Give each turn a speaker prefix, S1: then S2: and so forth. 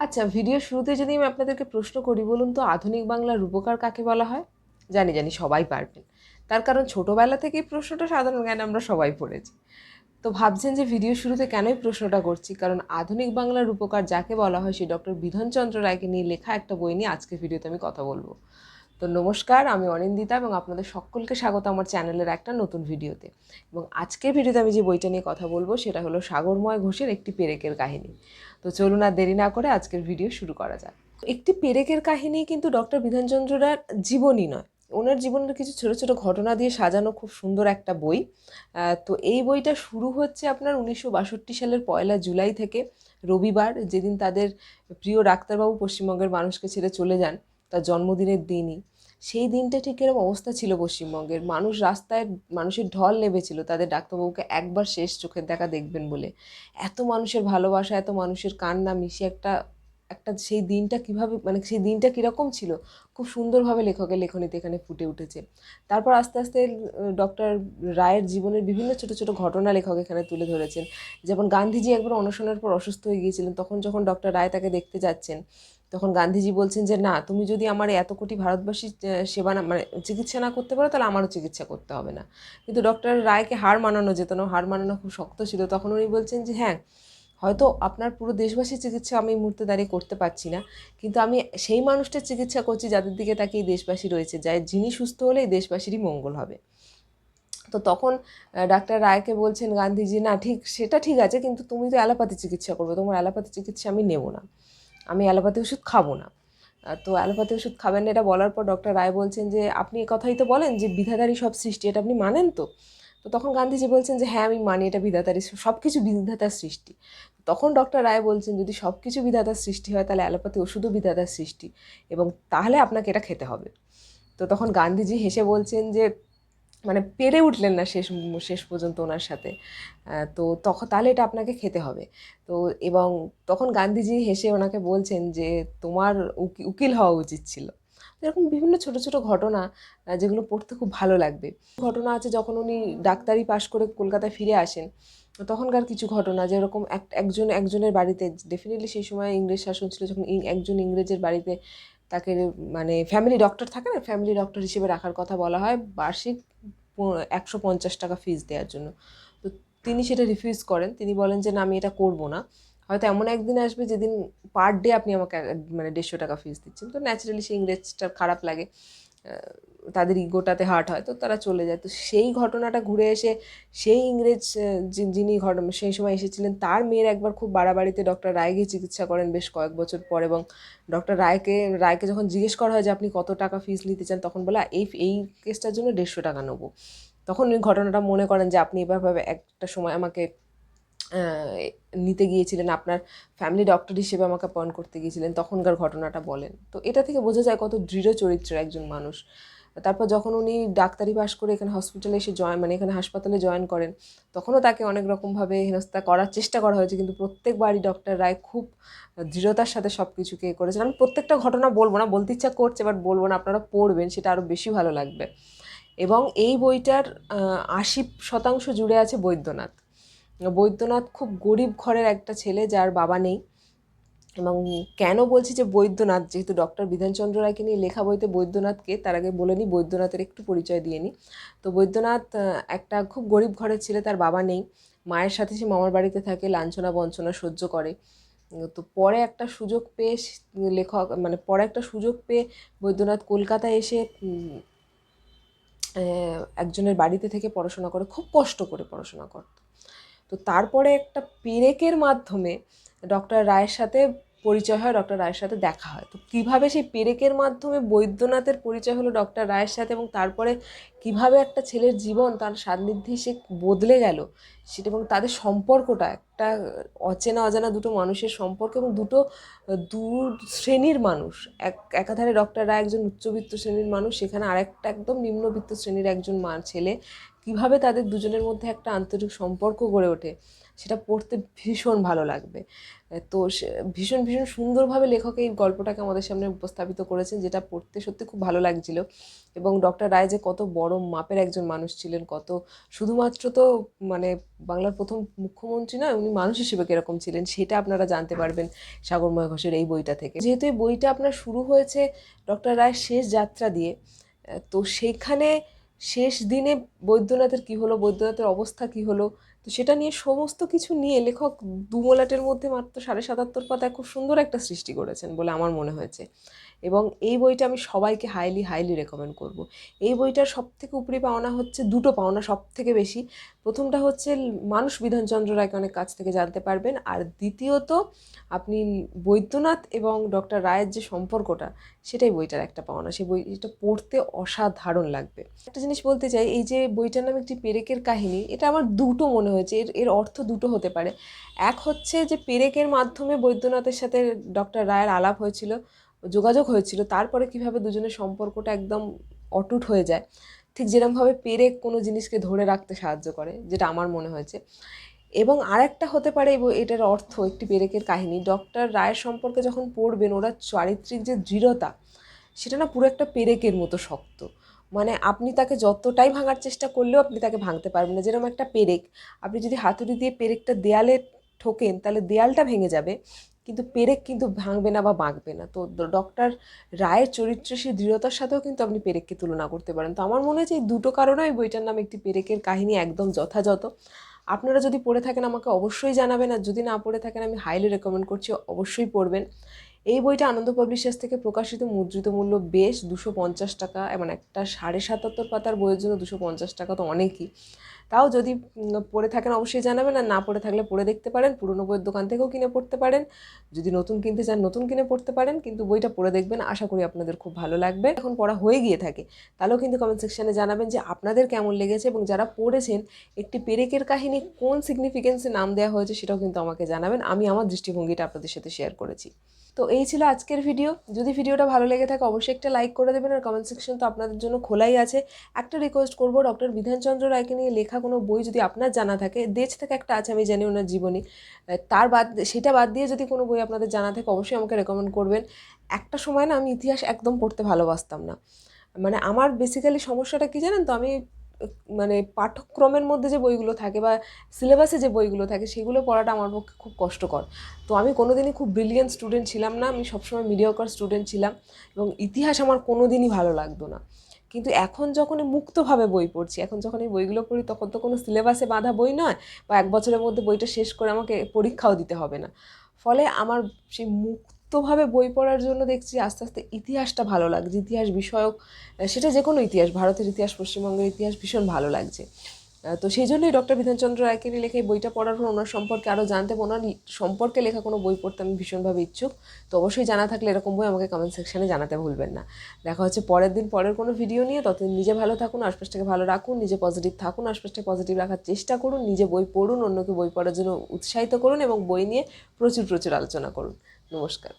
S1: আচ্ছা ভিডিও শুরুতে যদি আমি আপনাদেরকে প্রশ্ন করি, বলুন তো আধুনিক বাংলার রূপকার কাকে বলা হয়? জানি জানি সবাই পারবেন। তার কারণ ছোটোবেলা থেকেই প্রশ্নটা সাধারণ জ্ঞান আমরা সবাই পড়েছি। তো ভাবছেন যে ভিডিও শুরুতে কেনই প্রশ্নটা করছি? কারণ আধুনিক বাংলার রূপকার যাকে বলা হয় সেই ডক্টর বিধানচন্দ্র রায়কে নিয়ে লেখা একটা বই নিয়ে আজকে ভিডিওতে আমি কথা বলব। তো নমস্কার, আমি অনিন্দিতা এবং আপনাদের সকলকে স্বাগত আমার চ্যানেলের একটা নতুন ভিডিওতে। এবং আজকের ভিডিওতে আমি যে বইটা নিয়ে কথা বলব, সেটা হলো সাগরময় ঘোষের একটি পেরেকের কাহিনী। তো চলুন আর দেরি না করে আজকের ভিডিও শুরু করা যাক। একটি পেরেকের কাহিনী কিন্তু ডক্টর বিধানচন্দ্র রায়ের জীবনী নয়। ওনার জীবনের কিছু ছোট ছোট ঘটনা দিয়ে সাজানো খুব সুন্দর একটা বই। তো এই বইটা শুরু হচ্ছে আপনার উনিশশো বাষট্টি সালের পয়লা জুলাই থেকে, রবিবার, যেদিন তাদের প্রিয় ডাক্তারবাবু পশ্চিমবঙ্গের মানুষকে ছেড়ে চলে যান, তার জন্মদিনের দিনই। সেই দিনটা ঠিক এরকম অবস্থা ছিল পশ্চিমবঙ্গের। মানুষ রাস্তায় মানুষের ঢল নেমেছিল, তাদের ডাক্তারবাবুকে একবার শেষ চোখের দেখা দেখবেন বলে। এত মানুষের ভালোবাসা, এত মানুষের কান্না মিশিয়ে একটা একটা সেই দিনটা কীভাবে মানে সেই দিনটা কীরকম ছিল, খুব সুন্দরভাবে লেখকের লেখনীতে এখানে ফুটে উঠেছে। তারপর আস্তে আস্তে ডক্টর রায়ের জীবনের বিভিন্ন ছোট ছোট ঘটনা লেখক এখানে তুলে ধরেছেন। যেমন গান্ধীজি একবার অনশনের পর অসুস্থ হয়ে গিয়েছিলেন, তখন যখন ডক্টর রায় তাকে দেখতে যাচ্ছেন তখন গান্ধীজি বলছেন যে, না, তুমি যদি আমার এত কোটি ভারতবাসী সেবা না মানে চিকিৎসা না করতে পারো, তাহলে আমারও চিকিৎসা করতে হবে না। কিন্তু ডক্টর রায়কে হার মানানো যেত না, হার মানানো খুব শক্ত ছিল। তখন উনি বলছেন যে হ্যাঁ হয়তো আপনার পুরো দেশবাসীর চিকিৎসা আমি মুহূর্তে দাঁড়িয়ে করতে পারছি না, কিন্তু আমি সেই মানুষটার চিকিৎসা করছি যাদের দিকে তাকে এই দেশবাসী রয়েছে, যাই, যিনি সুস্থ হলে এই দেশবাসীরই মঙ্গল হবে। তো তখন ডাক্তার রায়কে বলছেন গান্ধীজি, না, ঠিক, সেটা ঠিক আছে, কিন্তু তুমি তো অ্যালোপ্যাথি চিকিৎসা করবে, তোমার অ্যালোপ্যাথি চিকিৎসা আমি নেব না। আমি অ্যালোপ্যাথি ওষুধ খাব না। তো অ্যালোপ্যাথি ওষুধ খাবেন না, এটা বলার পর ডক্টর রায় বলছেন যে, আপনি এ কথাই তো বলেন যে, বিধাতারই সব সৃষ্টি, এটা আপনি মানেন তো? তো তখন গান্ধীজি বলছেন যে হ্যাঁ আমি মানি, এটা বিধাতারই সব কিছু বিধাতার সৃষ্টি। তখন ডক্টর রায় বলছেন, যদি সব কিছু বিধাতার সৃষ্টি হয়, তাহলে অ্যালোপ্যাথি ওষুধও বিধাতার সৃষ্টি, এবং তাহলে আপনাকে এটা খেতে হবে। তো তখন গান্ধীজি হেসে বলছেন যে মানে পেরে উঠলেন না শেষ শেষ পর্যন্ত ওনার সাথে। তো তখন তাহলে এটা আপনাকে খেতে হবে। তো এবং তখন গান্ধীজি হেসে ওনাকে বলছেন যে, তোমার উকি- উকিল হওয়া উচিত ছিল। এরকম বিভিন্ন ছোট ছোট ঘটনা যেগুলো পড়তে খুব ভালো লাগবে। ঘটনা আছে যখন উনি ডাক্তারি পাশ করে কলকাতায় ফিরে আসেন তখনকার কিছু ঘটনা, যেরকম এক, একজন, একজনের বাড়িতে, ডেফিনেটলি সেই সময় ইংরেজ শাসন ছিল, যখন একজন ইংরেজের বাড়িতে তাকে মানে ফ্যামিলি ডক্টর থাকে না ফ্যামিলি ডক্টর হিসেবে রাখার কথা বলা হয় বার্ষিক একশো পঞ্চাশ টাকা ফিজ দেওয়ার জন্য। তো তিনি সেটা রিফিউজ করেন। তিনি বলেন যে, না, আমি এটা করব না। হয়তো এমন একদিন আসবে যেদিন পার ডে আপনি আমাকে মানে দেড়শো টাকা ফিজ দিচ্ছেন। তো ন্যাচারালি সেই ইংরেজটা খারাপ লাগে। তাদের ইগোটাতে হার্ট হয়, তো তারা চলে যায়। তো সেই ঘটনাটা ঘুরে এসে সেই ইংরেজ যিনি ঘটনা সেই সময় এসেছিলেন, তার মেয়ের একবার খুব বাড়াবাড়িতে ডক্টর রায় গিয়ে চিকিৎসা করেন বেশ কয়েক বছর পর এবং ডক্টর রায়কে রায়কে যখন জিজ্ঞেস করা হয় যে, আপনি কত টাকা ফিস নিতে চান? তখন বলে এই এই কেসটার জন্য দেড়শো টাকা নেব। তখন উনি ঘটনাটা মনে করেন যে, আপনি এভাবে একটা সময় আমাকে নিতে গিয়েছিলেন, আপনার ফ্যামিলি ডক্টর হিসেবে আমাকে অ্যাপয়েন্ট করতে গিয়েছিলেন, তখনকার ঘটনাটা বলেন। তো এটা থেকে বোঝা যায় কত দৃঢ় চরিত্রের একজন মানুষ। তারপর যখন উনি ডাক্তারি পাশ করে এখানে হসপিটালে এসে জয়েন মানে এখানে হাসপাতালে জয়েন করেন, তখনও তাকে অনেক রকমভাবে হেনস্থা করার চেষ্টা করা হয়েছে, কিন্তু প্রত্যেকবারই ডক্টর রায় খুব দৃঢ়তার সাথে সব কিছুকে করেছেন আমি প্রত্যেকটা ঘটনা বলব না, বলতে ইচ্ছা করছে বাট বলব না, আপনারা পড়বেন, সেটা আরও বেশি ভালো লাগবে। এবং এই বইটার আশি শতাংশ জুড়ে আছে বৈদ্যনাথ। বৈদ্যনাথ খুব গরিব ঘরের একটা ছেলে যার বাবা নেই। এবং কেন বলছি যে বৈদ্যনাথ? যেহেতু ডক্টর বিধানচন্দ্র রায়কে নিয়ে লেখা বইতে বৈদ্যনাথকে তার আগে বলে নিই বৈদ্যনাথের একটু পরিচয় দিয়ে নিই তো বৈদ্যনাথ একটা খুব গরিব ঘরের ছেলে, তার বাবা নেই। মায়ের সাথে সে মামার বাড়িতে থাকে, লাঞ্ছনা বঞ্চনা সহ্য করে। তো পরে একটা সুযোগ পেয়ে লেখক মানে পরে একটা সুযোগ পেয়ে বৈদ্যনাথ কলকাতায় এসে একজনের বাড়িতে থেকে পড়াশোনা করে, খুব কষ্ট করে পড়াশোনা করত। তো তারপরে একটা পেরেকের মাধ্যমে ডক্টর রায়ের সাথে পরিচয় হয়, ডক্টর রায়ের সাথে দেখা হয়। তো কীভাবে সেই পেরেকের মাধ্যমে বৈদ্যনাথের পরিচয় হলো ডক্টর রায়ের সাথে এবং তারপরে কীভাবে একটা ছেলের জীবন তার সান্নিধ্যে সে বদলে গেল সেটা এবং তাদের সম্পর্কটা, একটা অচেনা অজানা দুটো মানুষের সম্পর্ক এবং দুটো দু শ্রেণির মানুষ। এক, একাধারে ডক্টর রায় একজন উচ্চবিত্ত শ্রেণির মানুষ, সেখানে আরেকটা একদম নিম্নবিত্ত শ্রেণির একজন মা, ছেলে। কীভাবে তাদের দুজনের মধ্যে একটা আন্তরিক সম্পর্ক গড়ে ওঠে, সেটা পড়তে ভীষণ ভালো লাগবে। তো ভীষণ ভীষণ সুন্দরভাবে লেখক এই গল্পটাকে আমাদের সামনে উপস্থাপিত করেছেন, যেটা পড়তে সত্যি খুব ভালো লাগছিল। এবং ডক্টর রায় যে কত বড় মাপের একজন মানুষ ছিলেন, কত শুধুমাত্র তো মানে বাংলার প্রথম মুখ্যমন্ত্রী না উনি মানুষ হিসেবে কীরকম ছিলেন, সেটা আপনারা জানতে পারবেন সাগরময় ঘোষের এই বইটা থেকে। যেহেতু এই বইটা আপনার শুরু হয়েছে ডক্টর রায়ের শেষ যাত্রা দিয়ে তো সেখানে শেষ দিনে বৈদ্যনাথের কি হলো, বৈদ্যনাথের অবস্থা কি হলো, তো সেটা নিয়ে সমস্ত কিছু নিয়ে লেখক দুমলাটের মধ্যে মাত্র সাড়ে সাতাত্তর পাতায় খুব সুন্দর একটা সৃষ্টি করেছেন বলে আমার মনে হয়েছে। এবং এই বইটা আমি সবাইকে হাইলি হাইলি রেকমেন্ড করব। এই বইটার সব থেকে উপরি পাওনা হচ্ছে, দুটো পাওনা সব থেকে বেশি। প্রথমটা হচ্ছে মানুষ বিধানচন্দ্র রায়কে অনেক কাছ থেকে জানতে পারবেন। আর দ্বিতীয়ত, আপনি বৈদ্যনাথ এবং ডক্টর রায়ের যে সম্পর্কটা, সেটাই বইটার একটা পাওনা। সেই বইটা পড়তে অসাধারণ লাগবে। একটা জিনিস বলতে চাই, এই যে বইটার নাম একটি পেরেকের কাহিনী, এটা আমার দুটো মনে হয়েছে, এর এর অর্থ দুটো হতে পারে। এক হচ্ছে যে পেরেকের মাধ্যমে বৈদ্যনাথের সাথে ডক্টর রায়ের আলাপ হয়েছিল, যোগাযোগ হয়েছিল, তারপরে কীভাবে দুজনের সম্পর্কটা একদম অটুট হয়ে যায়। ঠিক যেরকমভাবে পেরেক কোনো জিনিসকে ধরে রাখতে সাহায্য করে, যেটা আমার মনে হয়েছে। এবং আরেকটা হতে পারে এটার অর্থ একটি পেরেকের কাহিনী, ডক্টর রায়ের সম্পর্কে যখন পড়বেন, ওরা চারিত্রিক যে দৃঢ়তা, সেটা না পুরো একটা পেরেকের মতো শক্ত। মানে আপনি তাকে যতটাই ভাঙার চেষ্টা করলেও আপনি তাকে ভাঙতে পারবেন না। যেরকম একটা পেরেক, আপনি যদি হাতুড়ি দিয়ে পেরেকটা দেয়ালে ঠোকেন, তাহলে দেয়ালটা ভেঙে যাবে। কিন্তু পেরেক কিন্তু ভাঙবে না বা বাঁকবে না। তো ডক্টর রায়ের চরিত্রে সেই দৃঢ়তার সাথেও কিন্তু আপনি পেরেককে তুলনা করতে পারেন। তো আমার মনে হয় এই দুটো কারণে ওই বইটার নাম একটি পেরেকের কাহিনী একদম যথাযথ। আপনারা যদি পড়ে থাকেন আমাকে অবশ্যই জানাবেন, আর যদি না পড়ে থাকেন আমি হাইলি রেকমেন্ড করছি, অবশ্যই পড়বেন। এই বইটা আনন্দ পাবলিশার্স থেকে প্রকাশিত মুদ্রিত মূল্য বেশ দুশো পঞ্চাশ টাকা, এবং একটা সাড়ে সাতাত্তর পাতার বইয়ের জন্য দুশো পঞ্চাশ টাকা তো অনেকই। তাও যদি পড়ে থাকেন অবশ্যই জানাবেন, আর না পড়ে থাকলে পড়ে দেখতে পারেন, পুরনো বইয়ের দোকান থেকেও কিনে পড়তে পারেন। যদি নতুন কিনতে চান, নতুন কিনে পড়তে পারেন, কিন্তু বইটা পড়ে দেখবেন, আশা করি আপনাদের খুব ভালো লাগবে। এখন পড়া হয়ে গিয়ে থাকে, তাহলেও কিন্তু কমেন্ট সেকশানে জানাবেন যে আপনাদের কেমন লেগেছে, এবং যারা পড়েছেন, একটি পেরেকের কাহিনী কোন সিগনিফিকেন্সে নাম দেওয়া হয়েছে সেটাও কিন্তু আমাকে জানাবেন। আমি আমার দৃষ্টিভঙ্গিটা আপনাদের সাথে শেয়ার করেছি। তো এই ছিল আজকের ভিডিও যদি ভিডিওটা ভালো লেগে থাকে, অবশ্যই একটা লাইক করে দেবেন আর কমেন্ট সেকশন তো আপনাদের জন্য খোলাই আছে। একটা রিকোয়েস্ট করব ডক্টর বিধানচন্দ্র রায়কে নিয়ে লেখা কোনো বই যদি আপনার জানা থাকে, দেশ থেকে একটা আছে, আমি জানি ওনার জীবনী। তার বাদ, সেটা বাদ দিয়ে যদি কোনো বই আপনাদের জানা থাকে, অবশ্যই আমাকে রেকমেন্ড করবেন। একটা সময় না, আমি ইতিহাস একদম পড়তে ভালোবাসতাম না। মানে আমার বেসিক্যালি সমস্যাটা কি জানেন তো, আমি মানে পাঠ্যক্রমের মধ্যে যে বইগুলো থাকে বা সিলেবাসে যে বইগুলো থাকে, সেগুলো পড়াটা আমার পক্ষে খুব কষ্টকর। তো আমি কোনোদিনই খুব ব্রিলিয়েন্ট স্টুডেন্ট ছিলাম না, আমি সবসময় মিডিয়াকার স্টুডেন্ট ছিলাম এবং ইতিহাস আমার কোনো দিনই ভালো লাগতো না। কিন্তু এখন যখন মুক্তভাবে বই পড়ছি, এখন যখন এই বইগুলো পড়ি, তখন তো কোনো সিলেবাসে বাঁধা বই নয় বা এক বছরের মধ্যে বইটা শেষ করে আমাকে পরীক্ষাও দিতে হবে না। ফলে আমার সেই মুক্তভাবে বই পড়ার জন্য দেখছি আস্তে আস্তে ইতিহাসটা ভালো লাগছে, ইতিহাস বিষয়ক সেটা যে কোনো ইতিহাস, ভারতের ইতিহাস, পশ্চিমবঙ্গের ইতিহাস ভীষণ ভালো লাগছে। তো সেই জন্যই ডক্টর বিধানচন্দ্র রায়কে নিয়ে লেখা এই বইটা পড়ার পর ওনার সম্পর্কে আরও জানতে ওনার সম্পর্কে লেখা কোনো বই পড়তে আমি ভীষণভাবে ইচ্ছুক। তো অবশ্যই জানা থাকলে এরকম বই আমাকে কমেন্ট সেকশনে জানাতে ভুলবেন না। দেখা হচ্ছে পরের দিন, পরের কোনো ভিডিও নিয়ে। ততদিন নিজে ভালো থাকুন, আশপাশটাকে ভালো রাখুন, নিজে পজিটিভ থাকুন, আশপাশটাকে পজিটিভ রাখার চেষ্টা করুন, নিজে বই পড়ুন, অন্যকে বই পড়ার জন্য উৎসাহিত করুন এবং বই নিয়ে প্রচুর প্রচুর আলোচনা করুন। নমস্কার।